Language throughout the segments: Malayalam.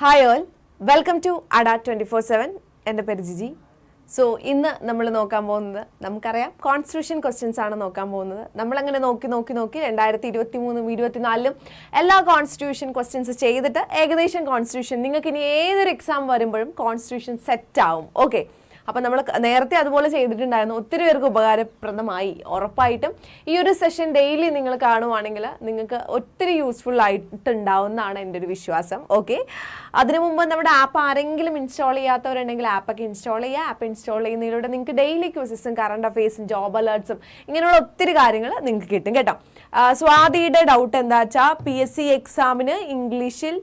Hi all welcome to Adda twenty four seven എന്റെ പേര് ജിജി. സോ ഇന്ന് നമ്മൾ നോക്കാൻ പോകുന്നത് നമുക്കറിയാം കോൺസ്റ്റിറ്റ്യൂഷൻ ക്വസ്റ്റ്യൻസ് ആണ് നോക്കാൻ പോകുന്നത്. നമ്മളങ്ങനെ നോക്കി നോക്കി നോക്കി രണ്ടായിരത്തി ഇരുപത്തി മൂന്നും ഇരുപത്തിനാലിലും എല്ലാ കോൺസ്റ്റിറ്റ്യൂഷൻ ക്വസ്റ്റ്യൻസ് ചെയ്തിട്ട് ഏകദേശം കോൺസ്റ്റിറ്റ്യൂഷൻ നിങ്ങൾക്ക് ഇനി ഏതൊരു എക്സാം വരുമ്പോഴും കോൺസ്റ്റിറ്റ്യൂഷൻ സെറ്റ് ആവും. ഓക്കെ അപ്പം നമ്മൾ നേരത്തെ അതുപോലെ ചെയ്തിട്ടുണ്ടായിരുന്നു. ഒത്തിരി പേർക്ക് ഉപകാരപ്രദമായി. ഉറപ്പായിട്ടും ഈ ഒരു സെഷൻ ഡെയിലി നിങ്ങൾ കാണുവാണെങ്കിൽ നിങ്ങൾക്ക് ഒത്തിരി യൂസ്ഫുൾ ആയിട്ടുണ്ടാവുന്നതാണ് എന്റെ ഒരു വിശ്വാസം. ഓക്കെ അതിനു മുമ്പ് നമ്മുടെ ആപ്പ് ആരെങ്കിലും ഇൻസ്റ്റാൾ ചെയ്യാത്തവരുണ്ടെങ്കിൽ ആപ്പൊക്കെ ഇൻസ്റ്റാൾ ചെയ്യുക. ആപ്പ് ഇൻസ്റ്റാൾ ചെയ്യുന്നതിലൂടെ നിങ്ങൾക്ക് ഡെയിലി ക്യൂസസും കറണ്ട് അഫേഴ്സും ജോബ് അലേർട്സും ഇങ്ങനെയുള്ള ഒത്തിരി കാര്യങ്ങൾ നിങ്ങൾക്ക് കിട്ടും കേട്ടോ. സ്വാതിയുടെ ഡൗട്ട് എന്താ വെച്ചാൽ പി എസ് സി എക്സാമിന് ഇംഗ്ലീഷിൽ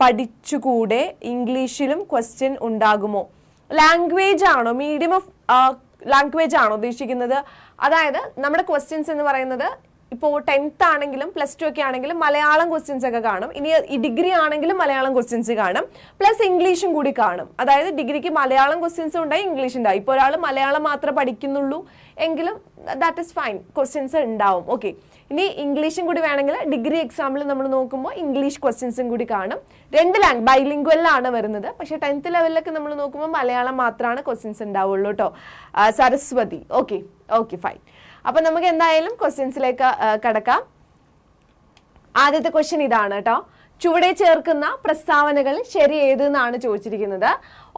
പഠിച്ചുകൂടെ ഇംഗ്ലീഷിലും ക്വസ്റ്റ്യൻ ഉണ്ടാകുമോ? ലാംഗ്വേജ് ആണോ? മീഡിയം ഓഫ് ലാംഗ്വേജ് ആണോ ഉദ്ദേശിക്കുന്നത്? അതായത് നമ്മുടെ ക്വസ്റ്റ്യൻസ് എന്ന് പറയുന്നത് ഇപ്പോൾ ടെൻത്ത് ആണെങ്കിലും പ്ലസ് ടു ഒക്കെ ആണെങ്കിലും മലയാളം ക്വസ്റ്റ്യൻസ് ഒക്കെ കാണും. ഇനി ഈ ഡിഗ്രി ആണെങ്കിലും മലയാളം ക്വസ്റ്റ്യൻസ് കാണും. പ്ലസ് ഇംഗ്ലീഷും കൂടി കാണും. അതായത് ഡിഗ്രിക്ക് മലയാളം ക്വസ്റ്റ്യൻസ് ഉണ്ടായി ഇംഗ്ലീഷ് ഉണ്ടായി. ഇപ്പോൾ ഒരാൾ മലയാളം മാത്രമേ പഠിക്കുന്നുള്ളൂ എങ്കിലും ദാറ്റ് ഇസ് ഫൈൻ ക്വസ്റ്റ്യൻസ് ഉണ്ടാവും. ഓക്കെ ഇനി ഇംഗ്ലീഷും കൂടി വേണമെങ്കിൽ ഡിഗ്രി എക്സാമിൽ നമ്മൾ നോക്കുമ്പോൾ ഇംഗ്ലീഷ് ക്വസ്റ്റ്യൻസും കൂടി കാണും. രണ്ട് ലാംഗ് ബൈലിംഗ്വലാണ് വരുന്നത്. പക്ഷേ ടെൻത്ത് ലെവലിലൊക്കെ നമ്മൾ നോക്കുമ്പോൾ മലയാളം മാത്രമാണ് ക്വസ്റ്റ്യൻസ് ഉണ്ടാവുള്ളൂ കേട്ടോ സരസ്വതി. ഓക്കെ ഓക്കെ ഫൈൻ അപ്പം നമുക്ക് എന്തായാലും ക്വസ്റ്റ്യൻസിലേക്ക് കടക്കാം. ആദ്യത്തെ ക്വസ്റ്റ്യൻ ഇതാണ് കേട്ടോ ചുവടെ ചേർക്കുന്ന പ്രസ്താവനകൾ ശരി ഏതെന്നാണ് ചോദിച്ചിരിക്കുന്നത്.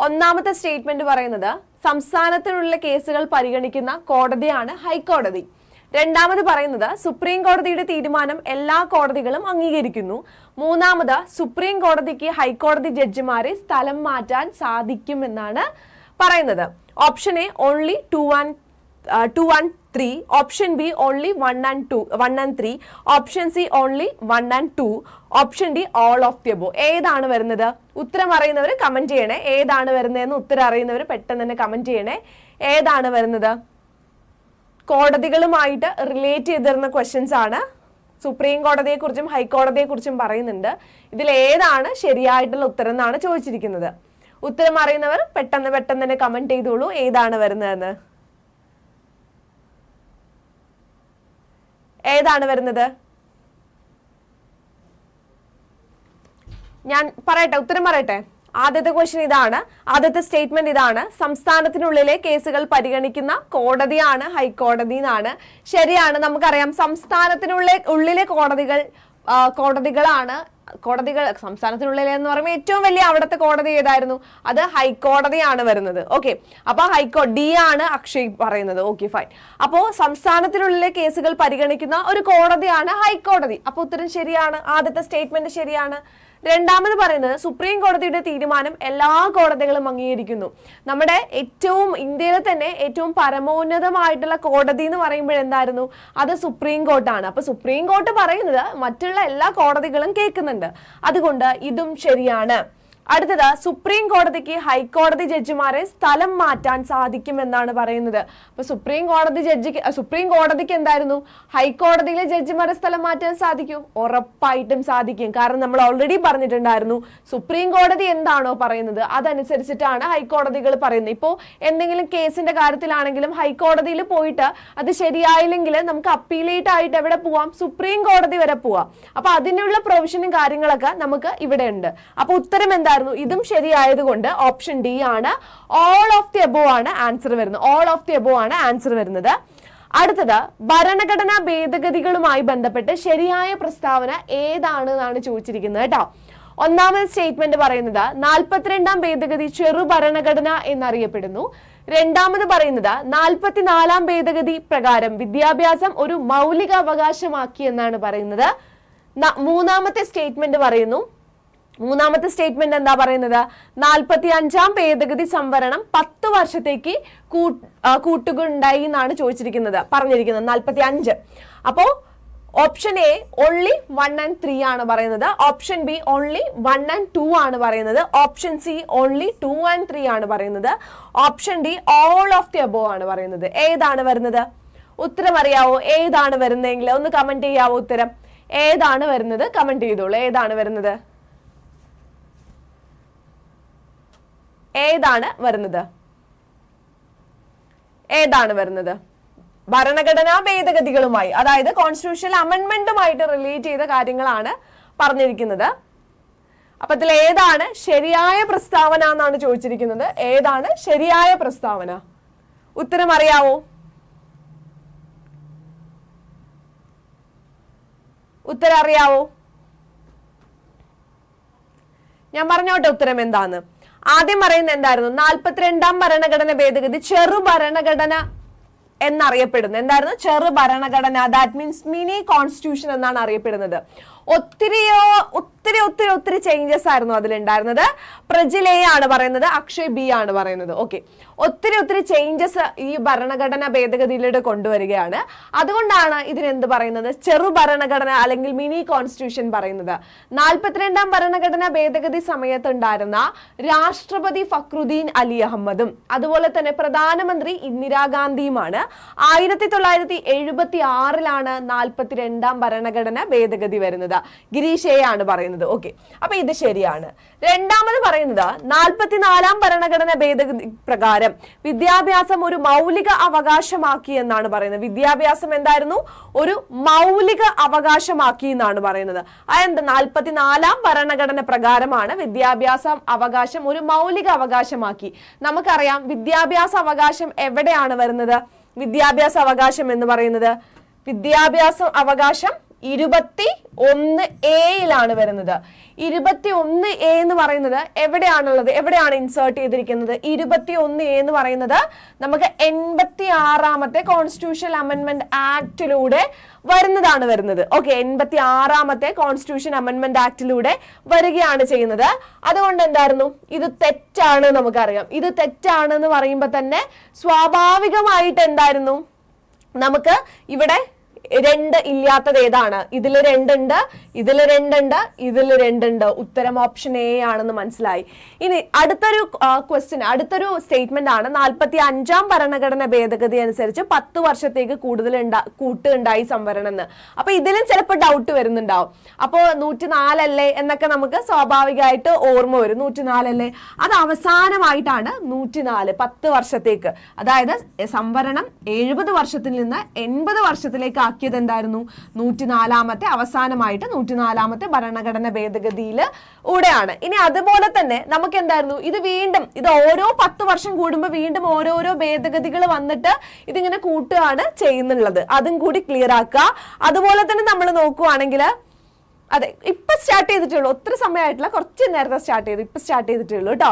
ഒന്നാമത്തെ സ്റ്റേറ്റ്മെന്റ് പറയുന്നത് സംസ്ഥാനത്തിനുള്ള കേസുകൾ പരിഗണിക്കുന്ന കോടതിയാണ് ഹൈക്കോടതി. രണ്ടാമത് പറയുന്നത് സുപ്രീം കോടതിയുടെ തീരുമാനം എല്ലാ കോടതികളും അംഗീകരിക്കുന്നു. മൂന്നാമത് സുപ്രീം കോടതിക്ക് ഹൈക്കോടതി ജഡ്ജിമാരെ സ്ഥലം മാറ്റാൻ സാധിക്കുമെന്നാണ് പറയുന്നത്. Option A only two one two one three option B only one and two one and three option C only one and two option D all of the above ഏതാണ് വരുന്നത്? ഉത്തരം അറിയുന്നവർ കമന്റ് ചെയ്യണേ. ഏതാണ് വരുന്നതെന്ന് ഉത്തരം അറിയുന്നവർ പെട്ടെന്ന് തന്നെ കമന്റ് ചെയ്യണേ. ഏതാണ് വരുന്നത്? കോടതികളുമായിട്ട് റിലേറ്റ് ചെയ്തിരുന്ന ക്വസ്റ്റ്യൻസ് ആണ്. സുപ്രീം കോടതിയെക്കുറിച്ചും ഹൈക്കോടതിയെക്കുറിച്ചും പറയുന്നുണ്ട്. ഇതിൽ ഏതാണ് ശരിയായിട്ടുള്ള ഉത്തരം എന്നാണ് ചോദിച്ചിരിക്കുന്നത്. ഉത്തരം അറിയുന്നവർ പെട്ടെന്ന് പെട്ടെന്ന് തന്നെ കമന്റ് ചെയ്തോളൂ. ഏതാണ് വരുന്നതെന്ന്? ഏതാണ് വരുന്നത്? ഞാൻ പറയട്ടെ ഉത്തരം പറയട്ടെ. ആദ്യത്തെ ക്വസ്റ്റ്യൻ ഇതാണ്. ആദ്യത്തെ സ്റ്റേറ്റ്മെന്റ് ഇതാണ്. സംസ്ഥാനത്തിനുള്ളിലെ കേസുകൾ പരിഗണിക്കുന്ന കോടതിയാണ് ഹൈക്കോടതി എന്നാണ്. ശരിയാണ് നമുക്കറിയാം. സംസ്ഥാനത്തിനുള്ളിലെ ഉള്ളിലെ കോടതികൾ കോടതികളാണ്. കോടതികൾ സംസ്ഥാനത്തിനുള്ളിലെ എന്ന് പറയുമ്പോൾ ഏറ്റവും വലിയ അവിടുത്തെ കോടതി ഏതായിരുന്നു? അത് ഹൈക്കോടതിയാണ് വരുന്നത്. ഓക്കെ അപ്പൊ ഹൈക്കോ ഡി ആണ് അക്ഷയ് പറയുന്നത്. ഓക്കെ ഫൈൻ അപ്പോ സംസ്ഥാനത്തിനുള്ളിലെ കേസുകൾ പരിഗണിക്കുന്ന ഒരു കോടതിയാണ് ഹൈക്കോടതി. അപ്പൊ ഉത്തരം ശരിയാണ്. ആദ്യത്തെ സ്റ്റേറ്റ്മെന്റ് ശരിയാണ്. രണ്ടാമത് പറയുന്നത് സുപ്രീം കോടതിയുടെ തീരുമാനം എല്ലാ കോടതികളും അംഗീകരിക്കുന്നു. നമ്മുടെ ഏറ്റവും ഇന്ത്യയിലെ തന്നെ ഏറ്റവും പരമോന്നതമായിട്ടുള്ള കോടതി എന്ന് പറയുമ്പോൾ എന്തായിരുന്നു? അത് സുപ്രീം കോർട്ടാണ് അപ്പൊ സുപ്രീം കോർട്ട് പറയുന്നത് മറ്റുള്ള എല്ലാ കോടതികളും കേൾക്കുന്നുണ്ട്. അതുകൊണ്ട് ഇതും ശരിയാണ്. അടുത്തത് സുപ്രീം കോടതിക്ക് ഹൈക്കോടതി ജഡ്ജിമാരെ സ്ഥലം മാറ്റാൻ സാധിക്കുമെന്നാണ് പറയുന്നത്. അപ്പൊ സുപ്രീം കോടതി ജഡ്ജിക്ക് സുപ്രീം കോടതിക്ക് എന്തായിരുന്നു? ഹൈക്കോടതിയിലെ ജഡ്ജിമാരെ സ്ഥലം മാറ്റാൻ സാധിക്കും? ഉറപ്പായിട്ടും സാധിക്കും. കാരണം നമ്മൾ ഓൾറെഡി പറഞ്ഞിട്ടുണ്ടായിരുന്നു സുപ്രീം കോടതി എന്താണോ പറയുന്നത് അതനുസരിച്ചിട്ടാണ് ഹൈക്കോടതികൾ പറയുന്നത്. ഇപ്പോൾ എന്തെങ്കിലും കേസിന്റെ കാര്യത്തിലാണെങ്കിലും ഹൈക്കോടതിയിൽ പോയിട്ട് അത് ശരിയായില്ലെങ്കിൽ നമുക്ക് അപ്പീലേറ്റ് ആയിട്ട് എവിടെ പോവാം? സുപ്രീം കോടതി വരെ പോവാം. അപ്പൊ അതിനുള്ള പ്രൊവിഷനും കാര്യങ്ങളൊക്കെ നമുക്ക് ഇവിടെ ഉണ്ട്. അപ്പൊ ഉത്തരം എന്തായിരുന്നു ഇതും ശരിയായതുകൊണ്ട് ഓപ്ഷൻ ഡി ആണ്. ഓൾ ഓഫ് ദി എബോ ആണ് ആൻസർ വരുന്നത്. ഓൾ ഓഫ് ദി എബോ ആണ് ആൻസർ വരുന്നത്. അടുത്തത് ഭരണഘടനാ ഭേദഗതികളുമായി ബന്ധപ്പെട്ട് ശരിയായ പ്രസ്താവന ഏതാണ് എന്നാണ് ചോദിച്ചിരിക്കുന്നത് കേട്ടോ. ഒന്നാമത് സ്റ്റേറ്റ്മെന്റ് പറയുന്നത് നാൽപ്പത്തിരണ്ടാം ഭേദഗതി ചെറു ഭരണഘടന എന്നറിയപ്പെടുന്നു. രണ്ടാമത് പറയുന്നത് നാൽപ്പത്തിനാലാം ഭേദഗതി പ്രകാരം വിദ്യാഭ്യാസം ഒരു മൗലിക അവകാശമാക്കി എന്നാണ് പറയുന്നത്. മൂന്നാമത്തെ സ്റ്റേറ്റ്മെന്റ് പറയുന്നു മൂന്നാമത്തെ സ്റ്റേറ്റ്മെന്റ് എന്താ പറയുന്നത്? നാൽപ്പത്തി അഞ്ചാം ഭേദഗതി സംവരണം പത്ത് വർഷത്തേക്ക് കൂട്ടുകയുണ്ടായി എന്നാണ് ചോദിച്ചിരിക്കുന്നത് പറഞ്ഞിരിക്കുന്നത് നാൽപ്പത്തി അഞ്ച് അപ്പോ option A only one and three ആണ് പറയുന്നത്. Option B only one and two ആണ് പറയുന്നത്. Option C only two and three ആണ് പറയുന്നത്. Option D all of the above ആണ് പറയുന്നത്. ഏതാണ് വരുന്നത്? ഉത്തരം അറിയാവോ ഏതാണ് വരുന്നതെങ്കിൽ ഒന്ന് കമന്റ് ചെയ്യാവോ ഉത്തരം? ഏതാണ് വരുന്നത്? കമന്റ് ചെയ്തോളൂ. ഏതാണ് വരുന്നത്? ഏതാണ് വരുന്നത്? ഏതാണ് വരുന്നത്? ഭരണഘടനാ ഭേദഗതികളുമായി അതായത് കോൺസ്റ്റിറ്റ്യൂഷണൽ അമെന്റ്മെന്റുമായിട്ട് റിലേറ്റ് ചെയ്ത കാര്യങ്ങളാണ് പറഞ്ഞിരിക്കുന്നത്. അപ്പൊ ഇതിൽ ഏതാണ് ശരിയായ പ്രസ്താവന എന്നാണ് ചോദിച്ചിരിക്കുന്നത്. ഏതാണ് ശരിയായ പ്രസ്താവന? ഉത്തരം അറിയാവോ? ഉത്തരം അറിയാവോ? ഞാൻ പറഞ്ഞോട്ടെ ഉത്തരം എന്താന്ന്. ആദ്യം പറയുന്നത് എന്തായിരുന്നു? നാൽപ്പത്തിരണ്ടാം ഭരണഘടന ഭേദഗതി ചെറു ഭരണഘടന എന്നറിയപ്പെടുന്നു എന്തായിരുന്നു? ചെറു ഭരണഘടന. ദാറ്റ് മീൻസ് മിനി കോൺസ്റ്റിറ്റ്യൂഷൻ എന്നാണ് അറിയപ്പെടുന്നത്. ഒത്തിരിയോ ഒത്തിരി ഒത്തിരി ഒത്തിരി ചേഞ്ചസ് ആയിരുന്നു അതിലുണ്ടായിരുന്നത്. പ്രജിലെ ആണ് പറയുന്നത് അക്ഷയ് ബി ആണ് പറയുന്നത്. ഓക്കെ ഒത്തിരി ഒത്തിരി ചേഞ്ചസ് ഈ ഭരണഘടന ഭേദഗതിയിലൂടെ കൊണ്ടുവരികയാണ്. അതുകൊണ്ടാണ് ഇതിനെന്ത് പറയുന്നത്? ചെറു ഭരണഘടന അല്ലെങ്കിൽ മിനി കോൺസ്റ്റിറ്റ്യൂഷൻ പറയുന്നത്. നാൽപ്പത്തിരണ്ടാം ഭരണഘടന ഭേദഗതി സമയത്തുണ്ടായിരുന്ന രാഷ്ട്രപതി ഫക്രുദ്ദീൻ അലി അഹമ്മദും അതുപോലെ തന്നെ പ്രധാനമന്ത്രി ഇന്ദിരാഗാന്ധിയുമാണ് ആയിരത്തി തൊള്ളായിരത്തി എഴുപത്തി ആറിലാണ് നാൽപ്പത്തിരണ്ടാം ഭരണഘടന ഭേദഗതി വരുന്നത്. എ പറയുന്നത്. ഓക്കെ അപ്പൊ ഇത് ശരിയാണ്. രണ്ടാമത് പറയുന്നത് നാൽപ്പത്തിനാലാം ഭരണഘടന ഭേദഗതി പ്രകാരം വിദ്യാഭ്യാസം ഒരു മൗലിക അവകാശമാക്കി എന്നാണ് പറയുന്നത്. വിദ്യാഭ്യാസം എന്തായിരുന്നു? ഒരു മൗലിക അവകാശമാക്കി എന്നാണ് പറയുന്നത്. അതെന്ത്? നാൽപ്പത്തിനാലാം ഭരണഘടന പ്രകാരമാണ് വിദ്യാഭ്യാസം അവകാശം ഒരു മൗലിക അവകാശമാക്കി. നമുക്കറിയാം വിദ്യാഭ്യാസ അവകാശം എവിടെയാണ് വരുന്നത്? വിദ്യാഭ്യാസ അവകാശം എന്ന് പറയുന്നത്? വിദ്യാഭ്യാസ അവകാശം ഇരുപത്തി ഒന്ന് എയിലാണ് വരുന്നത്. ഇരുപത്തി ഒന്ന് എ എന്ന് പറയുന്നത് എവിടെയാണുള്ളത്? എവിടെയാണ് ഇൻസേർട്ട് ചെയ്തിരിക്കുന്നത്? ഇരുപത്തി ഒന്ന് എ എന്ന് പറയുന്നത് നമുക്ക് എൺപത്തി ആറാമത്തെ കോൺസ്റ്റിറ്റ്യൂഷൻ അമെന്റ്മെന്റ് ആക്ടിലൂടെ വരുന്നതാണ് വരുന്നത്. ഓക്കെ എൺപത്തി ആറാമത്തെ കോൺസ്റ്റിറ്റ്യൂഷൻ അമെന്റ്മെന്റ് ആക്ടിലൂടെ വരികയാണ് ചെയ്യുന്നത്. അതുകൊണ്ട് എന്തായിരുന്നു? ഇത് തെറ്റാണ് നമുക്കറിയാം. ഇത് തെറ്റാണ് എന്ന് പറയുമ്പോൾ തന്നെ സ്വാഭാവികമായിട്ട് എന്തായിരുന്നു? നമുക്ക് ഇവിടെ രണ്ട് ഇല്ലാത്തത് ഏതാണ്? ഇതിൽ രണ്ടുണ്ട് ഇതിൽ രണ്ടുണ്ട് ഇതിൽ രണ്ടുണ്ട്. ഉത്തരം ഓപ്ഷൻ എ ആണെന്ന് മനസ്സിലായി. ഇനി അടുത്തൊരു ക്വസ്റ്റ്യൻ അടുത്തൊരു സ്റ്റേറ്റ്മെന്റ് ആണ്. നാൽപ്പത്തി അഞ്ചാം ഭരണഘടന ഭേദഗതി അനുസരിച്ച് പത്ത് വർഷത്തേക്ക് കൂടുതൽ കൂട്ട് ഉണ്ടായി സംവരണം എന്ന്. അപ്പൊ ഇതിലും ചിലപ്പോൾ ഡൗട്ട് വരുന്നുണ്ടാവും. അപ്പോൾ നൂറ്റി നാലല്ലേ എന്നൊക്കെ നമുക്ക് സ്വാഭാവികമായിട്ട് ഓർമ്മ വരും. നൂറ്റി നാലല്ലേ അത് അവസാനമായിട്ടാണ് നൂറ്റി നാല് പത്ത് വർഷത്തേക്ക്. അതായത് സംവരണം എഴുപത് വർഷത്തിൽ നിന്ന് എൺപത് വർഷത്തിലേക്ക് ആക്കിയത് എന്തായിരുന്നു? നൂറ്റിനാലാമത്തെ അവസാനമായിട്ട് നൂറ്റിനാലാമത്തെ ഭരണഘടന ഭേദഗതിയിൽ കൂടെയാണ് ഇനി അതുപോലെ തന്നെ നമുക്ക് എന്തായിരുന്നു ഇത് വീണ്ടും ഇത് ഓരോ പത്ത് വർഷം കൂടുമ്പോൾ വീണ്ടും ഓരോരോ ഭേദഗതികൾ വന്നിട്ട് ഇതിങ്ങനെ കൂട്ടുകയാണ് ചെയ്യുന്നുള്ളത്. അതും കൂടി ക്ലിയർ ആക്കുക. അതുപോലെ തന്നെ നമ്മൾ നോക്കുവാണെങ്കിൽ അതെ ഇപ്പൊ സ്റ്റാർട്ട് ചെയ്തിട്ടുള്ളൂ. ഒത്തിരി സമയമായിട്ടില്ല. കുറച്ച് നേരത്തെ സ്റ്റാർട്ട് ചെയ്തു. ഇപ്പൊ സ്റ്റാർട്ട് ചെയ്തിട്ടുള്ളൂ കേട്ടോ.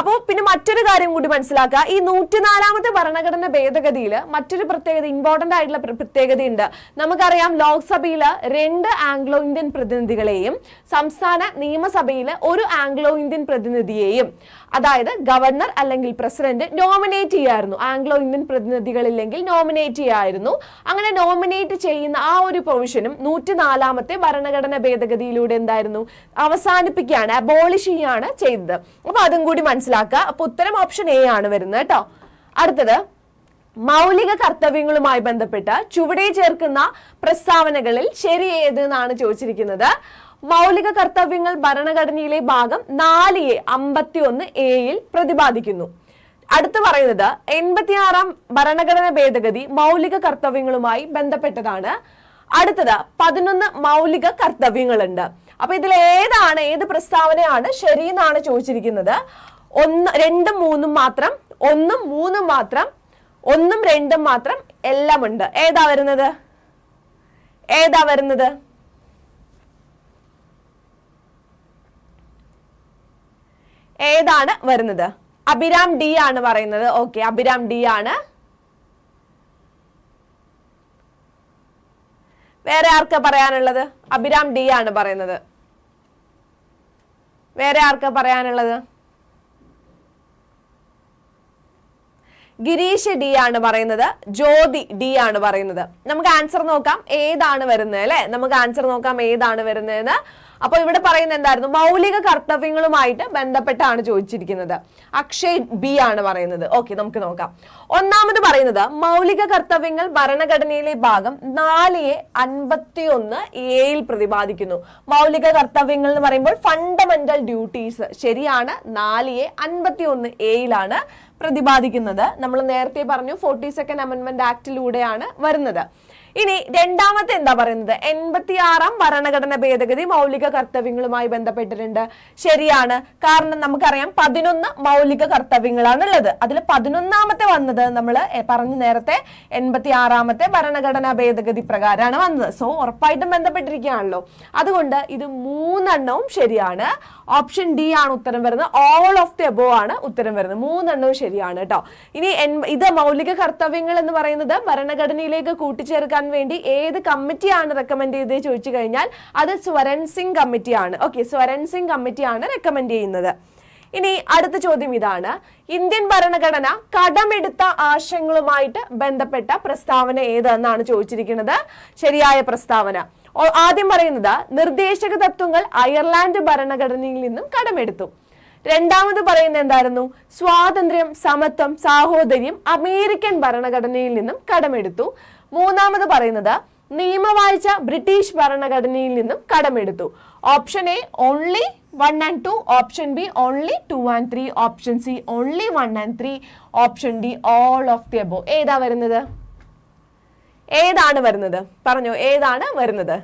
അപ്പോൾ പിന്നെ മറ്റൊരു കാര്യം കൂടി മനസ്സിലാക്കുക. ഈ നൂറ്റിനാലാമത്തെ ഭരണഘടന ഭേദഗതിയിൽ മറ്റൊരു പ്രത്യേകത ഇമ്പോർട്ടന്റ് ആയിട്ടുള്ള പ്രത്യേകത ഉണ്ട് നമുക്കറിയാം ലോക്സഭയിൽ രണ്ട് ആംഗ്ലോ ഇന്ത്യൻ പ്രതിനിധികളെയും സംസ്ഥാന നിയമസഭയിൽ ഒരു ആംഗ്ലോ ഇന്ത്യൻ പ്രതിനിധിയെയും. അതായത് ഗവർണർ അല്ലെങ്കിൽ പ്രസിഡന്റ് നോമിനേറ്റ് ചെയ്യായിരുന്നു. ആംഗ്ലോ ഇന്ത്യൻ പ്രതിനിധികളില്ലെങ്കിൽ നോമിനേറ്റ് ചെയ്യായിരുന്നു. അങ്ങനെ നോമിനേറ്റ് ചെയ്യുന്ന ആ ഒരു പ്രൊവിഷനും നൂറ്റിനാലാമത്തെ ഭരണഘടന ഭേദഗതിയിലൂടെ എന്തായിരുന്നു? അവസാനിപ്പിക്കുകയാണ് അബോളിഷ് ചെയ്യാണ് ചെയ്തത്. അപ്പൊ അതും കൂടി മനസ്സിലാക്കുക. അപ്പൊ ഉത്തരം ഓപ്ഷൻ എ ആണ് വരുന്നത് കേട്ടോ. അടുത്തത് മൗലിക കർത്തവ്യങ്ങളുമായി ബന്ധപ്പെട്ട് ചുവടെ ചേർക്കുന്ന പ്രസ്താവനകളിൽ ശരി ഏത് എന്നാണ് ചോദിച്ചിരിക്കുന്നത്? മൗലിക കർത്തവ്യങ്ങൾ ഭരണഘടനയിലെ ഭാഗം നാല് എ അമ്പത്തി ഒന്ന് എയിൽ പ്രതിപാദിക്കുന്നു. അടുത്ത് പറയുന്നത് എൺപത്തിയാറാം ഭരണഘടന ഭേദഗതി മൗലിക കർത്തവ്യങ്ങളുമായി ബന്ധപ്പെട്ടതാണ്. അടുത്തത് പതിനൊന്ന് മൗലിക കർത്തവ്യങ്ങളുണ്ട്. അപ്പൊ ഇതിൽ ഏതാണ് ഏത് പ്രസ്താവനയാണ് ശരിയെന്നാണ് ചോദിച്ചിരിക്കുന്നത്. ഒന്ന് രണ്ടും മൂന്നും മാത്രം ഒന്നും മൂന്നും മാത്രം ഒന്നും രണ്ടും മാത്രം എല്ലാം ഉണ്ട് ഏതാ വരുന്നത്? ഏതാ വരുന്നത്? ഏതാണ് വരുന്നത്? അഭിരാം ഡി ആണ് പറയുന്നത്. ഓക്കെ അഭിരാം ഡി ആണ്. വേറെ ആർക്കാ പറയാനുള്ളത്? അഭിരാം ഡി ആണ് പറയുന്നത്. വേറെ ആർക്കാ പറയാനുള്ളത്? ഗിരീഷ് ഡി ആണ് പറയുന്നത്. ജ്യോതി ഡി ആണ് പറയുന്നത്. നമുക്ക് ആൻസർ നോക്കാം. ഏതാണ് വരുന്നത് അല്ലെ? നമുക്ക് ആൻസർ നോക്കാം. ഏതാണ് വരുന്നതെന്ന്. അപ്പോൾ ഇവിടെ പറയുന്നത് എന്തായിരുന്നു? മൗലിക കർത്തവ്യങ്ങളുമായിട്ട് ബന്ധപ്പെട്ടാണ് ചോദിച്ചിരിക്കുന്നത്. അക്ഷയ് ബി ആണ് പറയുന്നത്. ഓക്കെ നമുക്ക് നോക്കാം. ഒന്നാമത് പറയുന്നത് മൗലിക കർത്തവ്യങ്ങൾ ഭരണഘടനയിലെ ഭാഗം നാലിയെ അൻപത്തിയൊന്ന് എയിൽ പ്രതിപാദിക്കുന്നു. മൗലിക കർത്തവ്യങ്ങൾ എന്ന് പറയുമ്പോൾ ഫണ്ടമെന്റൽ ഡ്യൂട്ടീസ് ശരിയാണ്. നാലിയെ അൻപത്തിയൊന്ന് എയിലാണ് പ്രതിപാദിക്കുന്നത്. നമ്മൾ നേരത്തെ പറഞ്ഞു ഫോർട്ടി സെക്കൻഡ് അമെന്റ്മെന്റ് ആക്ടിലൂടെയാണ് വരുന്നത്. ഇനി രണ്ടാമത്തെ എന്താ പറയുന്നത്? എൺപത്തിയാറാം ഭരണഘടന ഭേദഗതി മൗലിക കർത്തവ്യങ്ങളുമായി ബന്ധപ്പെട്ടിട്ടുണ്ട്. ശരിയാണ്. കാരണം നമുക്കറിയാം പതിനൊന്ന് മൗലിക കർത്തവ്യങ്ങളാണുള്ളത്. അതിൽ പതിനൊന്നാമത്തെ വന്നത് നമ്മൾ പറഞ്ഞു നേരത്തെ എൺപത്തി ആറാമത്തെ ഭരണഘടനാ ഭേദഗതി പ്രകാരമാണ് വന്നത്. സോ ഉറപ്പായിട്ടും ബന്ധപ്പെട്ടിരിക്കുകയാണല്ലോ. അതുകൊണ്ട് ഇത് മൂന്നെണ്ണവും ശരിയാണ്. ഓപ്ഷൻ ഡി ആണ് ഉത്തരം വരുന്നത്. ഓൾ ഓഫ് ദി എബോ ആണ് ഉത്തരം വരുന്നത്. മൂന്നെണ്ണവും ശരിയാണ് കേട്ടോ. ഇനി ഇത് മൗലിക കർത്തവ്യങ്ങൾ എന്ന് പറയുന്നത് ഭരണഘടനയിലേക്ക് കൂട്ടിച്ചേർക്കാൻ വേണ്ടി ഏത് കമ്മിറ്റിയാണ് റെക്കമെൻഡ് ചെയ്തത് ചോദിച്ചു കഴിഞ്ഞാൽ അത് സ്വരൺ സിംഗ് കമ്മിറ്റിയാണ്. ഓക്കെ സ്വരൺ സിംഗ് കമ്മിറ്റിയാണ് റെക്കമെൻഡ് ചെയ്യുന്നത്. ഇനി അടുത്ത ചോദ്യം ഇതാണ്. ഇന്ത്യൻ ഭരണഘടന കടമെടുത്ത ആശയങ്ങളുമായിട്ട് ബന്ധപ്പെട്ട പ്രസ്താവന ഏതെന്നാണ് ചോദിച്ചിരിക്കുന്നത്? ശരിയായ പ്രസ്താവന. ആദ്യം പറയുന്നത് നിർദ്ദേശക തത്വങ്ങൾ അയർലാൻഡ് ഭരണഘടനയിൽ നിന്നും കടമെടുത്തു. രണ്ടാമത് പറയുന്നത് എന്തായിരുന്നു? സ്വാതന്ത്ര്യം സമത്വം സാഹോദര്യം അമേരിക്കൻ ഭരണഘടനയിൽ നിന്നും കടമെടുത്തു. മൂന്നാമത് പറയുന്നത് നിയമവാഴ്ച ബ്രിട്ടീഷ് ഭരണഘടനയിൽ നിന്നും കടമെടുത്തു. Option A only one and two option B only two and three option C only one and three option D all of the above ഏതാ വരുന്നത്? ഏതാണ് വരുന്നത്? പറഞ്ഞു ഏതാണ് വരുന്നത്?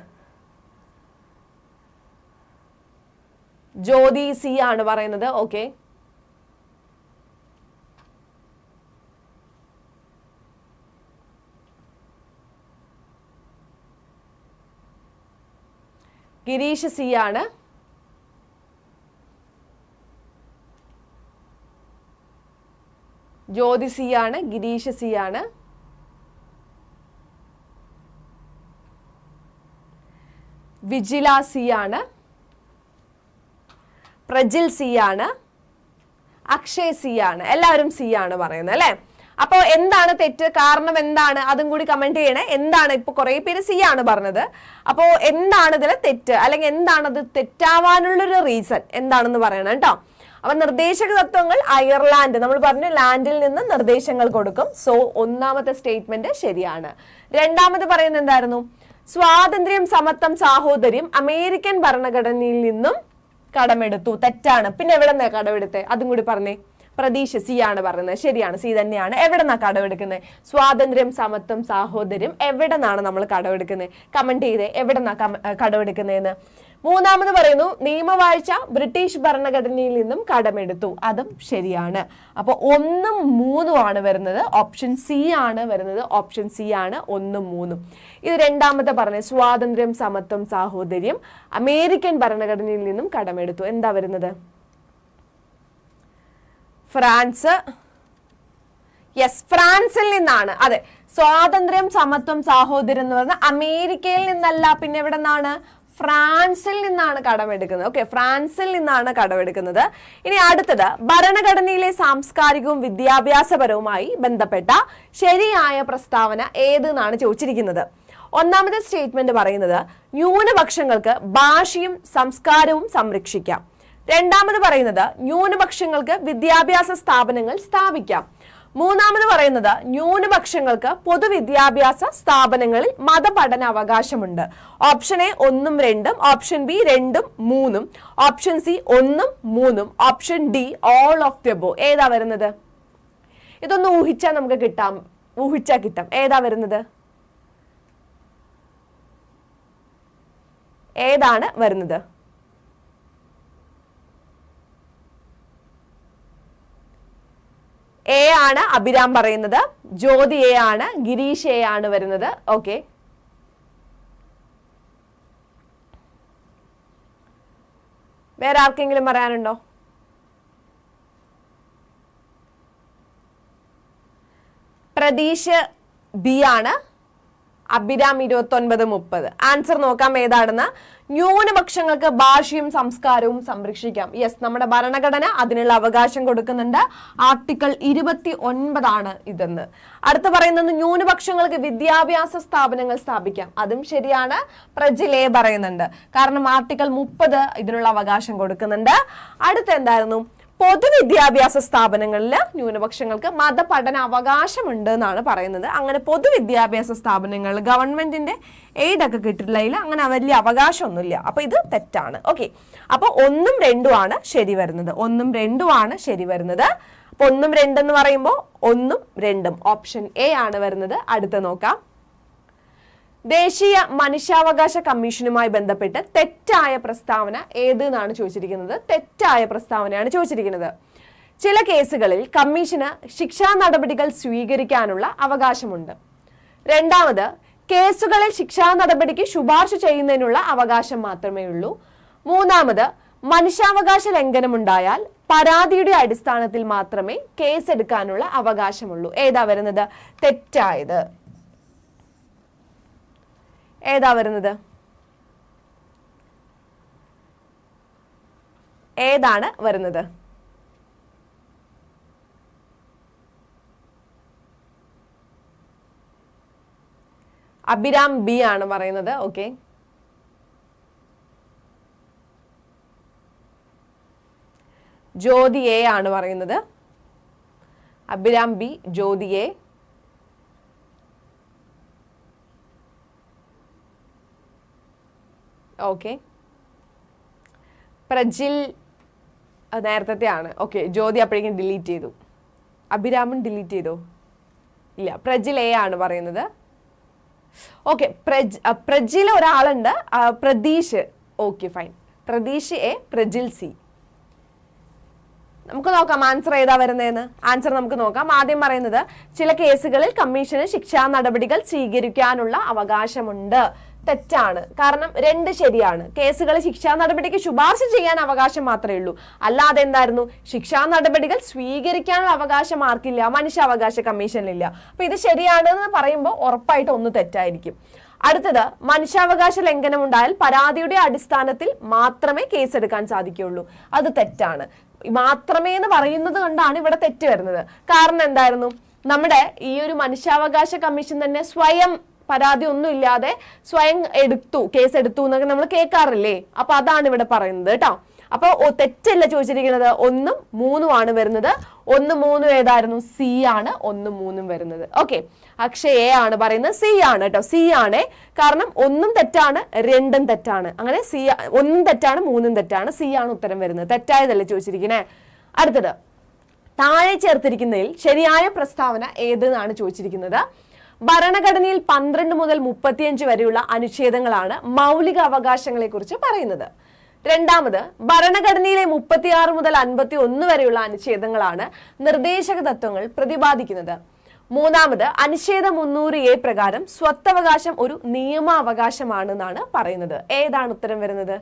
ജ്യോതി സി ആണ് പറയുന്നത്. ഓക്കെ ഗിരീഷ് സി ആണ്. ജ്യോതി സി ആണ് ഗിരീഷ് സി ആണ്. വിജില സി ആണ്. പ്രജിൽ സി ആണ്. അക്ഷയ് സി ആണ്. എല്ലാവരും സി ആണ് പറയുന്നത് അല്ലെ? അപ്പോ എന്താണ് തെറ്റ്? കാരണം എന്താണ്? അതും കൂടി കമന്റ് ചെയ്യണേ. എന്താണ് ഇപ്പൊ കുറെ പേര് സി ആണ് പറഞ്ഞത്. അപ്പോ എന്താണ് ഇതിലെ തെറ്റ്? അല്ലെങ്കിൽ എന്താണ് അത് തെറ്റാവാനുള്ളൊരു റീസൺ എന്താണെന്ന് പറയണം കേട്ടോ അപ്പൊ നിർദ്ദേശക തത്വങ്ങൾ അയർലാൻഡ്. നമ്മൾ പറഞ്ഞു ലാൻഡിൽ നിന്ന് നിർദ്ദേശങ്ങൾ കൊടുക്കും. സോ ഒന്നാമത്തെ സ്റ്റേറ്റ്മെന്റ് ശരിയാണ്. രണ്ടാമത് പറയുന്നത് എന്തായിരുന്നു? സ്വാതന്ത്ര്യം സമത്വം സാഹോദര്യം അമേരിക്കൻ ഭരണഘടനയിൽ നിന്നും കടമെടുത്തു. തെറ്റാണ്. പിന്നെ എവിടെ നിന്നാണ് കടമെടുത്തേ? അതും കൂടി പറഞ്ഞേ. പ്രതീക്ഷ സി ആണ് പറയുന്നത്. ശരിയാണ് സി തന്നെയാണ്. എവിടെ നിന്നാണ് കടമെടുക്കുന്നത് സ്വാതന്ത്ര്യം സമത്വം സാഹോദര്യം എവിടെ നിന്നാണ് നമ്മൾ കടമെടുക്കുന്നത് കമന്റ് ചെയ്ത് എവിടെ നിന്നാണ് കടമെടുക്കുന്നതെന്ന് മൂന്നാമത് പറയുന്നു നിയമവാഴ്ച ബ്രിട്ടീഷ് ഭരണഘടനയിൽ നിന്നും കടമെടുത്തു. അതും ശരിയാണ്. അപ്പോൾ ഒന്നും മൂന്നും ആണ് വരുന്നത്. ഓപ്ഷൻ സി ആണ് വരുന്നത്. ഓപ്ഷൻ സി ആണ് ഒന്നും മൂന്നും. ഇത് രണ്ടാമത്തെ പറഞ്ഞത് സ്വാതന്ത്ര്യം സമത്വം സാഹോദര്യം അമേരിക്കൻ ഭരണഘടനയിൽ നിന്നും കടമെടുത്തു. എന്താ വരുന്നത്? ഫ്രാൻസ്. യെസ് ഫ്രാൻസിൽ നിന്നാണ്. അതെ സ്വാതന്ത്ര്യം സമത്വം സാഹോദര്യം എന്ന് പറഞ്ഞാൽ അമേരിക്കയിൽ നിന്നല്ല പിന്നെ എവിടെ നിന്നാണ് ഫ്രാൻസിൽ നിന്നാണ് കടമെടുക്കുന്നത്. ഓക്കെ ഫ്രാൻസിൽ നിന്നാണ് കടമെടുക്കുന്നത്. ഇനി അടുത്തത് ഭരണഘടനയിലെ സാംസ്കാരികവും വിദ്യാഭ്യാസപരവുമായി ബന്ധപ്പെട്ട ശരിയായ പ്രസ്താവന ഏതെന്നാണ് ചോദിച്ചിരിക്കുന്നത്. ഒന്നാമത്തെ സ്റ്റേറ്റ്മെന്റ് പറയുന്നത് ന്യൂനപക്ഷങ്ങൾക്ക് ഭാഷയും സംസ്കാരവും സംരക്ഷിക്കാം. രണ്ടാമത് പറയുന്നത് ന്യൂനപക്ഷങ്ങൾക്ക് വിദ്യാഭ്യാസ സ്ഥാപനങ്ങൾ സ്ഥാപിക്കാം. മൂന്നാമത് പറയുന്നത് ന്യൂനപക്ഷങ്ങൾക്ക് പൊതുവിദ്യാഭ്യാസ സ്ഥാപനങ്ങളിൽ മതപഠന അവകാശമുണ്ട്. ഓപ്ഷൻ എ ഒന്നും രണ്ടും ഓപ്ഷൻ ബി രണ്ടും മൂന്നും ഓപ്ഷൻ സി ഒന്നും മൂന്നും option D all of the above ഏതാ വരുന്നത്? ഇതൊന്ന് ഊഹിച്ചാൽ നമുക്ക് കിട്ടാം. ഊഹിച്ചാൽ കിട്ടാം. ഏതാ വരുന്നത്? ഏതാണ് വരുന്നത്? എ ആണ് അഭിരാം പറയുന്നത്. ജ്യോതി എ ആണ് ഗിരീഷ് എ ആണ് വരുന്നത്. ഓക്കെ വേറെ ആർക്കെങ്കിലും പറയാനുണ്ടോ? പ്രതീഷ് ബി ആണ്. അഭിരാം ഇരുപത്തി ഒൻപത് മുപ്പത്. ആൻസർ നോക്കാം ഏതാണെന്ന്. ന്യൂനപക്ഷങ്ങൾക്ക് ഭാഷയും സംസ്കാരവും സംരക്ഷിക്കാം. യെസ് നമ്മുടെ ഭരണഘടന അതിനുള്ള അവകാശം കൊടുക്കുന്നുണ്ട്. ആർട്ടിക്കിൾ ഇരുപത്തി ഒൻപതാണ് ഇതെന്ന്. അടുത്ത് പറയുന്നത് ന്യൂനപക്ഷങ്ങൾക്ക് വിദ്യാഭ്യാസ സ്ഥാപനങ്ങൾ സ്ഥാപിക്കാം. അതും ശരിയാണ്. പ്രജിലേ പറയുന്നുണ്ട്. കാരണം ആർട്ടിക്കിൾ മുപ്പത് ഇതിനുള്ള അവകാശം കൊടുക്കുന്നുണ്ട്. അടുത്ത് എന്തായിരുന്നു? പൊതുവിദ്യാഭ്യാസ സ്ഥാപനങ്ങളിൽ ന്യൂനപക്ഷങ്ങൾക്ക് മതപഠന അവകാശമുണ്ട് എന്നാണ് പറയുന്നത്. അങ്ങനെ പൊതുവിദ്യാഭ്യാസ സ്ഥാപനങ്ങൾ ഗവൺമെന്റിന്റെ എയ്ഡ് ഒക്കെ കിട്ടിയിട്ടില്ല അങ്ങനെ വലിയ അവകാശമൊന്നുമില്ല. അപ്പൊ ഇത് തെറ്റാണ്. ഓക്കെ. അപ്പൊ ഒന്നും രണ്ടും ആണ് ശരി വരുന്നത്. ഒന്നും രണ്ടും ആണ് ശരി വരുന്നത്. അപ്പൊ ഒന്നും രണ്ടെന്ന് പറയുമ്പോൾ ഒന്നും രണ്ടും. ഓപ്ഷൻ എ ആണ് വരുന്നത്. അടുത്ത് നോക്കാം. ദേശീയ മനുഷ്യാവകാശ കമ്മീഷനുമായി ബന്ധപ്പെട്ട് തെറ്റായ പ്രസ്താവന ഏത് എന്നാണ് ചോദിച്ചിരിക്കുന്നത്? തെറ്റായ പ്രസ്താവനയാണ് ചോദിച്ചിരിക്കുന്നത്. ചില കേസുകളിൽ കമ്മീഷന് ശിക്ഷാ നടപടികൾ സ്വീകരിക്കാനുള്ള അവകാശമുണ്ട്. രണ്ടാമത് കേസുകളിൽ ശിക്ഷാ നടപടിക്ക് ശുപാർശ ചെയ്യുന്നതിനുള്ള അവകാശം മാത്രമേ ഉള്ളൂ. മൂന്നാമത് മനുഷ്യാവകാശ ലംഘനമുണ്ടായാൽ പരാതിയുടെ അടിസ്ഥാനത്തിൽ മാത്രമേ കേസെടുക്കാനുള്ള അവകാശമുള്ളൂ. ഏതാ വരുന്നത്? തെറ്റായത്. ഏതാ വരുന്നത്? ഏതാണ് വരുന്നത്? അഭിരാം ബി ആണ് പറയുന്നത് ഓക്കെ. ജ്യോതി എ ആണ് പറയുന്നത്. Abhiram B Jyothi A. Okay Prajil നേരത്തെ ആണ് ഓക്കെ ജ്യോതി അപ്പോഴേക്കും ഡിലീറ്റ് ചെയ്തു. അഭിരാമൻ ഡിലീറ്റ് ചെയ്തോ? ഇല്ല പ്രജിൽ എ ആണ് പറയുന്നത്. ഓക്കെ പ്രജ് പ്രജിൽ ഒരാളുണ്ട്. Pratheesh. Okay fine Pratheesh A Prajil C നമുക്ക് നോക്കാം ആൻസർ ഏതാ വരുന്നതെന്ന്. ആൻസർ നമുക്ക് നോക്കാം. ആദ്യം പറയുന്നത് ചില കേസുകളിൽ കമ്മീഷന് ശിക്ഷാ നടപടികൾ സ്വീകരിക്കാനുള്ള അവകാശമുണ്ട്. തെറ്റാണ്. കാരണം രണ്ട് ശരിയാണ്. കേസുകൾ ശിക്ഷാ നടപടിക്ക് ശുപാർശ ചെയ്യാൻ അവകാശം മാത്രമേ ഉള്ളൂ. അല്ലാതെ എന്തായിരുന്നു? ശിക്ഷാ നടപടികൾ സ്വീകരിക്കാനുള്ള അവകാശം ആർക്കില്ല. മനുഷ്യാവകാശ കമ്മീഷനിലില്ല. അപ്പൊ ഇത് ശരിയാണെന്ന് പറയുമ്പോൾ ഉറപ്പായിട്ട് ഒന്ന് തെറ്റായിരിക്കും. അടുത്തത് മനുഷ്യാവകാശ ലംഘനം ഉണ്ടായാൽ പരാതിയുടെ അടിസ്ഥാനത്തിൽ മാത്രമേ കേസെടുക്കാൻ സാധിക്കുകയുള്ളൂ. അത് തെറ്റാണ്. മാത്രമേ എന്ന് പറയുന്നത് കൊണ്ടാണ് ഇവിടെ തെറ്റ് വരുന്നത്. കാരണം എന്തായിരുന്നു? നമ്മുടെ ഈ ഒരു മനുഷ്യാവകാശ കമ്മീഷൻ തന്നെ സ്വയം പരാതി ഒന്നും ഇല്ലാതെ സ്വയം എടുത്തു കേസ് എടുത്തു എന്നൊക്കെ നമ്മൾ കേൾക്കാറില്ലേ? അപ്പൊ അതാണ് ഇവിടെ പറയുന്നത് കേട്ടോ. അപ്പൊ തെറ്റല്ല ചോദിച്ചിരിക്കുന്നത്. ഒന്നും മൂന്നും ആണ് വരുന്നത്. ഒന്ന് മൂന്നും ഏതായിരുന്നു? സി ആണ്. ഒന്നും മൂന്നും വരുന്നത്. ഓക്കെ അക്ഷയ എ ആണ് പറയുന്നത്. സി ആണ് കേട്ടോ. സി ആണ്. കാരണം ഒന്നും തെറ്റാണ് രണ്ടും തെറ്റാണ്. അങ്ങനെ സി ഒന്നും തെറ്റാണ് മൂന്നും തെറ്റാണ്. സി ആണ് ഉത്തരം വരുന്നത്. തെറ്റായതല്ലേ ചോദിച്ചിരിക്കണേ? അടുത്തത്. താഴെ ചേർത്തിരിക്കുന്നതിൽ ശരിയായ പ്രസ്താവന ഏതെന്നാണ് ചോദിച്ചിരിക്കുന്നത്? ഭരണഘടനയിൽ പന്ത്രണ്ട് മുതൽ മുപ്പത്തിയഞ്ച് വരെയുള്ള അനുച്ഛേദങ്ങളാണ് മൗലിക അവകാശങ്ങളെ കുറിച്ച് പറയുന്നത്. രണ്ടാമത് ഭരണഘടനയിലെ മുപ്പത്തിയാറ് മുതൽ അൻപത്തി ഒന്ന് വരെയുള്ള അനുച്ഛേദങ്ങളാണ് നിർദ്ദേശക തത്വങ്ങൾ പ്രതിപാദിക്കുന്നത്. മൂന്നാമത് അനുച്ഛേദം മുന്നൂറ് എ പ്രകാരം സ്വത്തവകാശം ഒരു നിയമാവകാശമാണെന്നാണ് പറയുന്നത്. ഏതാണ് ഉത്തരം വരുന്നത്?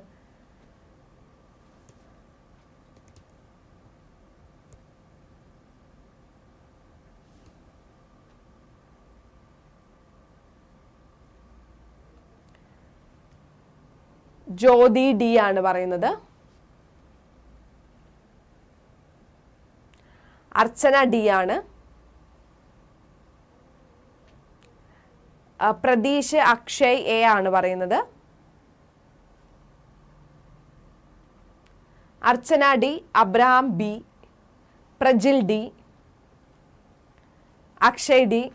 ജ്യോതി ഡി ആണ് പറയുന്നത്. അർച്ചന ഡി ആണ്. പ്രതീഷ് അക്ഷയ് എ ആണ് പറയുന്നത്. Archana D Abraham B Prajil D Akshay D.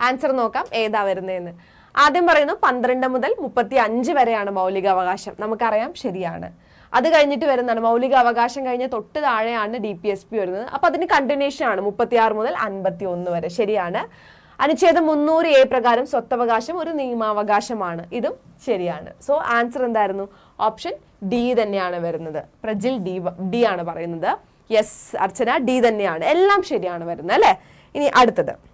Answer നോക്കാം ഏതാ വരുന്നതെന്ന് ആദ്യം പറയുന്നു പന്ത്രണ്ട് മുതൽ മുപ്പത്തി അഞ്ച് വരെയാണ് മൗലിക അവകാശം നമുക്കറിയാം ശരിയാണ്. അത് കഴിഞ്ഞിട്ട് വരുന്നതാണ്. മൗലിക അവകാശം കഴിഞ്ഞ തൊട്ട് താഴെയാണ് ഡി പി എസ് പി വരുന്നത്. അപ്പൊ അതിന് കണ്ടിന്യൂഷൻ ആണ്. മുപ്പത്തി ആറ് മുതൽ അൻപത്തി ഒന്ന് വരെ. ശരിയാണ്. അനുച്ഛേദം മുന്നൂറ് എ പ്രകാരം സ്വത്തവകാശം ഒരു നിയമാവകാശമാണ്. ഇതും ശരിയാണ്. സോ ആൻസർ എന്തായിരുന്നു? ഓപ്ഷൻ ഡി തന്നെയാണ് വരുന്നത്. പ്രജിൽ ഡി ഡി ആണ് പറയുന്നത്. യെസ് അർച്ചന ഡി തന്നെയാണ്. എല്ലാം ശരിയാണ് വരുന്നത് അല്ലെ? ഇനി അടുത്തത്.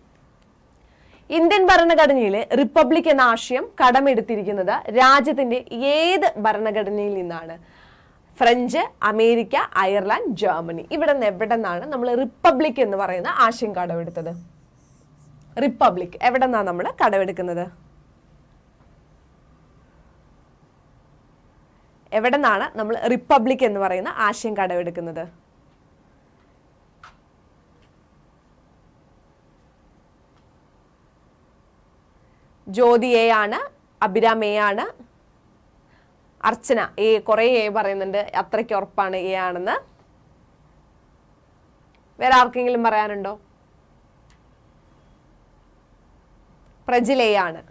ഇന്ത്യൻ ഭരണഘടനയിൽ റിപ്പബ്ലിക് എന്ന ആശയം കടമെടുത്തിരിക്കുന്നത് രാജ്യത്തിന്റെ ഏത് ഭരണഘടനയിൽ നിന്നാണ്? French America Ireland Germany. ഇവിടെ നിന്ന് എവിടെ നിന്നാണ് നമ്മൾ റിപ്പബ്ലിക് എന്ന് പറയുന്ന ആശയം കടമെടുത്തത്? റിപ്പബ്ലിക്. എവിടെ നിന്നാണ് നമ്മൾ കടമെടുക്കുന്നത്? എവിടെ നിന്നാണ് നമ്മൾ റിപ്പബ്ലിക് എന്ന് പറയുന്ന ആശയം കടമെടുക്കുന്നത്? ജ്യോതി എ ആണ് അഭിരാം എ ആണ് അർച്ചന എ കുറെ എ പറയുന്നുണ്ട് അത്രയ്ക്ക് ഉറപ്പാണ് എ ആണെന്ന്. വേറെ ആർക്കെങ്കിലും പറയാനുണ്ടോ? പ്രജിൽ ആണ്.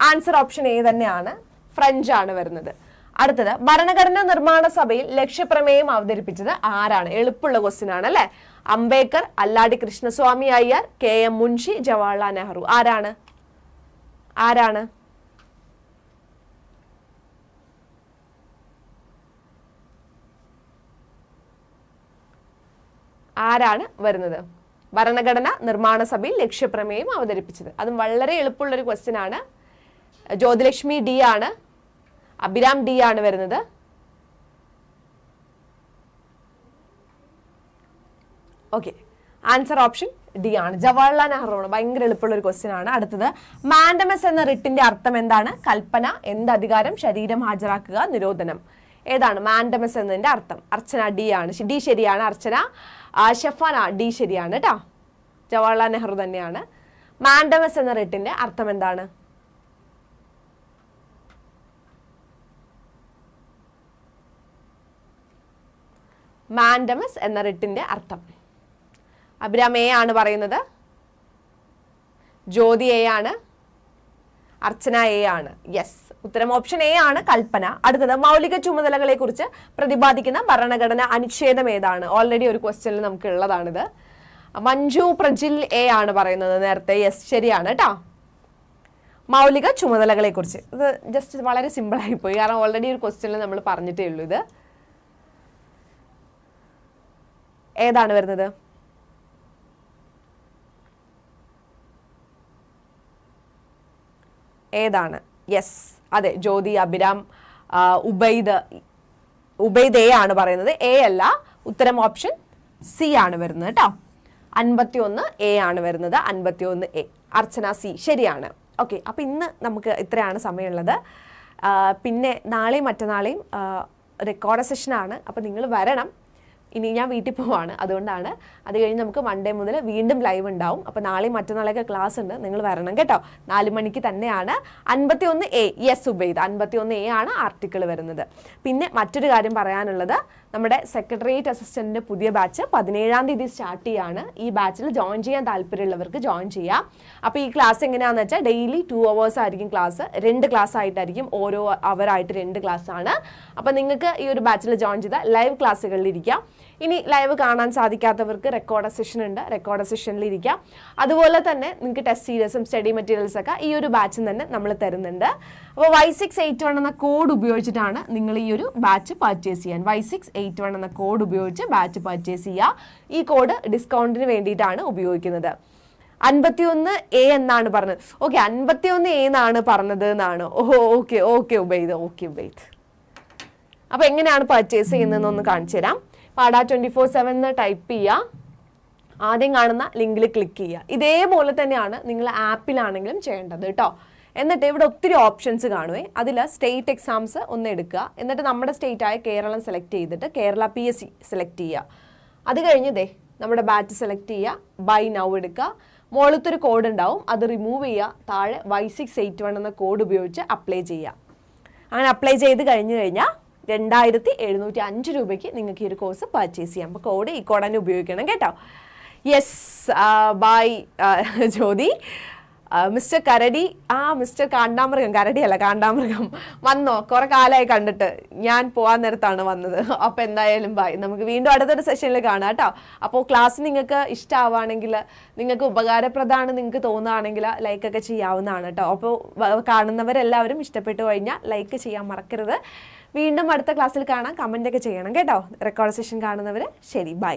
ആൻസർ ഓപ്ഷൻ എ തന്നെയാണ്. ഫ്രഞ്ച് ആണ് വരുന്നത്. അടുത്തത് ഭരണഘടനാ നിർമ്മാണ സഭയിൽ ലക്ഷ്യപ്രമേയം അവതരിപ്പിച്ചത് ആരാണ്? എളുപ്പമുള്ള ക്വസ്റ്റ്യൻ ആണ് അല്ലെ? Ambedkar Alladi Krishnaswamy Iyer K M Munshi Jawaharlal Nehru. ആരാണ്? ആരാണ്? ആരാണ് വരുന്നത്? ഭരണഘടന നിർമ്മാണ സഭയിൽ ലക്ഷ്യപ്രമേയം അവതരിപ്പിച്ചത്. അതും വളരെ എളുപ്പമുള്ള ഒരു ക്വസ്റ്റ്യൻ ആണ്. ജ്യോതിലക്ഷ്മി ഡി ആണ്. അഭിരാം ഡി ആണ് വരുന്നത്. ഓക്കെ ആൻസർ ഓപ്ഷൻ ഡി ആണ്. ജവഹർലാൽ നെഹ്റുവാണ് ഭയങ്കര എളുപ്പമുള്ള ഒരു ക്വസ്റ്റ്യൻ ആണ്. അടുത്തത് മാൻഡമസ് എന്ന റിട്ടിന്റെ അർത്ഥം എന്താണ്? കൽപ്പന എന്ത് അധികാരം ശരീരം ഹാജരാക്കുക നിരോധനം. ഏതാണ് മാൻഡമസ് എന്നതിന്റെ അർത്ഥം? അർച്ചന ഡി ആണ്. ഡി ശരിയാണ് അർച്ചന. ഷെഫാന ഡി ശരിയാണ് കേട്ടോ ജവഹർലാൽ നെഹ്റു തന്നെയാണ്. മാൻഡമസ് എന്ന റിട്ടിന്റെ അർത്ഥം എന്താണ്? മാൻഡമസ് എന്ന റിട്ടിന്റെ അർത്ഥം. അഭിരാം എ ആണ് പറയുന്നത്. ജ്യോതി എ ആണ് അർച്ചന എ ആണ്. യെസ് ഉത്തരം ഓപ്ഷൻ എ ആണ്. കൽപ്പന. അടുത്തത് മൗലിക ചുമതലകളെ കുറിച്ച് പ്രതിപാദിക്കുന്ന ഭരണഘടന അനുച്ഛേദം ഏതാണ്? ഓൾറെഡി ഒരു ക്വസ്റ്റ്യനിൽ നമുക്ക് ഉള്ളതാണിത് മഞ്ജു പ്രജിൽ എ ആണ് പറയുന്നത് നേരത്തെ. യെസ് ശരിയാണ് കേട്ടോ മൗലിക ചുമതലകളെ കുറിച്ച് ഇത് ജസ്റ്റ് വളരെ സിമ്പിൾ ആയി പോയി കാരണം ഓൾറെഡി ഒരു ക്വസ്റ്റ്യനിൽ നമ്മൾ പറഞ്ഞിട്ടേ ഉള്ളൂ ഇത്. ഏതാണ് വരുന്നത്? ഏതാണ്? യെസ് അതെ ജ്യോതി അഭിരാം ഉബൈദ് ഉബൈദ് എ ആണ് പറയുന്നത്. എ അല്ല ഉത്തരം ഓപ്ഷൻ സി ആണ് വരുന്നത് കേട്ടോ അൻപത്തി ഒന്ന് എ ആണ് വരുന്നത് അൻപത്തി ഒന്ന് എ അർച്ചന സി ശരിയാണ്. ഓക്കെ അപ്പം ഇന്ന് നമുക്ക് ഇത്രയാണ് സമയമുള്ളത്. പിന്നെ നാളെയും മറ്റന്നാളെയും റെക്കോർഡ് സെഷനാണ് അപ്പം നിങ്ങൾ വരണം. ഇനി ഞാൻ വീട്ടിൽ പോവാണ്. അതുകൊണ്ടാണ് അത് കഴിഞ്ഞ് നമുക്ക് മൺഡേ മുതൽ വീണ്ടും ലൈവ് ഉണ്ടാവും. അപ്പോൾ നാളെയും മറ്റന്നാളൊക്കെ ക്ലാസ് ഉണ്ട്. നിങ്ങൾ വരണം കേട്ടോ. നാല് മണിക്ക് തന്നെയാണ് അൻപത്തി ഒന്ന് എ യെസ് ഉബൈദ് അൻപത്തി ഒന്ന് എ ആണ് ആർട്ടിക്കിൾ വരുന്നത്. പിന്നെ മറ്റൊരു കാര്യം പറയാനുള്ളത് നമ്മുടെ സെക്രട്ടേറിയറ്റ് അസിസ്റ്റന്റിന്റെ പുതിയ ബാച്ച് പതിനേഴാം തീയതി സ്റ്റാർട്ട് ചെയ്യാണ്. ഈ ബാച്ചിൽ ജോയിൻ ചെയ്യാൻ താല്പര്യമുള്ളവർക്ക് ജോയിൻ ചെയ്യാം. അപ്പോൾ ഈ ക്ലാസ് എങ്ങനെയാണെന്ന് വെച്ചാൽ ഡെയിലി ടു അവേഴ്സ് ആയിരിക്കും ക്ലാസ് രണ്ട് ക്ലാസ് ആയിട്ടായിരിക്കും ഓരോ അവറായിട്ട് രണ്ട് ക്ലാസ് ആണ്. അപ്പോൾ നിങ്ങൾക്ക് ഈ ഒരു ബാച്ചിൽ ജോയിൻ ചെയ്താൽ ലൈവ് ക്ലാസ്സുകളിൽ ഇരിക്കാം. ഇനി ലൈവ് കാണാൻ സാധിക്കാത്തവർക്ക് റെക്കോർഡ് സെഷൻ ഉണ്ട്. റെക്കോർഡ് സെഷനിൽ ഇരിക്കാം. അതുപോലെ തന്നെ നിങ്ങൾക്ക് ടെസ്റ്റ് സീരീസും സ്റ്റഡി മെറ്റീരിയൽസ് ഒക്കെ ഈ ഒരു ബാച്ചിൽ തന്നെ നമ്മൾ തരുന്നുണ്ട്. അപ്പോൾ വൈ സിക്സ് എയ്റ്റ് വൺ എന്ന കോഡ് ഉപയോഗിച്ചിട്ടാണ് നിങ്ങൾ ഈ ഒരു ബാച്ച് പർച്ചേസ് ചെയ്യാൻ. വൈ സിക്സ് എയ്റ്റ് വൺ എന്ന കോഡ് ഉപയോഗിച്ച് ബാച്ച് പർച്ചേസ് ചെയ്യുക. ഈ കോഡ് ഡിസ്കൗണ്ടിന് വേണ്ടിയിട്ടാണ് ഉപയോഗിക്കുന്നത്. അൻപത്തിയൊന്ന് എ എന്നാണ് പറഞ്ഞത്. ഓക്കെ അൻപത്തിയൊന്ന് എ എന്നാണ് പറഞ്ഞത് എന്നാണ്. ഓഹോ okay okay Ubaid okay Ubaid. അപ്പൊ എങ്ങനെയാണ് പർച്ചേസ് ചെയ്യുന്നതെന്നൊന്ന് കാണിച്ചു തരാം. പാടാ ട്വന്റി ഫോർ സെവൻ എന്ന് ടൈപ്പ് ചെയ്യുക ആദ്യം കാണുന്ന ലിങ്കിൽ ക്ലിക്ക് ചെയ്യുക ഇതേപോലെ തന്നെയാണ് നിങ്ങൾ ആപ്പിലാണെങ്കിലും ചെയ്യേണ്ടത് കേട്ടോ. എന്നിട്ട് ഇവിടെ ഒത്തിരി ഓപ്ഷൻസ് കാണുവേ. അതിൽ സ്റ്റേറ്റ് എക്സാംസ് ഒന്ന് എടുക്കുക. എന്നിട്ട് നമ്മുടെ സ്റ്റേറ്റ് ആയ കേരളം സെലക്ട് ചെയ്തിട്ട് Kerala P S C select ചെയ്യുക അത് കഴിഞ്ഞ് ദേ നമ്മുടെ ബാച്ച് സെലക്ട് ചെയ്യുക ബൈ നൗ എടുക്കുക മുകളിലത്തൊരു കോഡ് ഉണ്ടാവും. അത് റിമൂവ് ചെയ്യുക താഴെ വൈ സിക്സ് എയ്റ്റ് വൺ എന്ന കോഡ് ഉപയോഗിച്ച് അപ്ലൈ ചെയ്യുക അങ്ങനെ അപ്ലൈ ചെയ്ത് കഴിഞ്ഞു കഴിഞ്ഞാൽ രണ്ടായിരത്തി എഴുന്നൂറ്റി അഞ്ച് രൂപയ്ക്ക് നിങ്ങൾക്ക് ഈ ഒരു കോഴ്സ് പർച്ചേസ് ചെയ്യാം. അപ്പോൾ കോഡ് ഈ കോഡ് തന്നെ ഉപയോഗിക്കണം കേട്ടോ. Yes by Jyothi. മിസ്റ്റർ കരടി ആ മിസ്റ്റർ കാണ്ടാമൃഗം കരടിയല്ല കാണ്ടാമൃഗം. വന്നോ? കുറെ കാലമായി കണ്ടിട്ട്. ഞാൻ പോകാൻ നേരത്താണ് വന്നത്. അപ്പോൾ എന്തായാലും ബൈ നമുക്ക് വീണ്ടും അടുത്തൊരു സെഷനിൽ കാണാം കേട്ടോ. അപ്പോൾ ക്ലാസ് നിങ്ങൾക്ക് ഇഷ്ടമാവുകയാണെങ്കിൽ നിങ്ങൾക്ക് ഉപകാരപ്രദമാണ് നിങ്ങൾക്ക് തോന്നുകയാണെങ്കിൽ ലൈക്കൊക്കെ ചെയ്യാവുന്നതാണ് കേട്ടോ. അപ്പോൾ കാണുന്നവരെല്ലാവരും ഇഷ്ടപ്പെട്ടു കഴിഞ്ഞാൽ ലൈക്ക് ചെയ്യാൻ മറക്കരുത്. വീണ്ടും അടുത്ത ക്ലാസ്സിൽ കാണാം. കമന്റ് ഒക്കെ ചെയ്യണം കേട്ടോ. റെക്കോർഡ് സെഷൻ കാണുന്നവർ ശരി ബൈ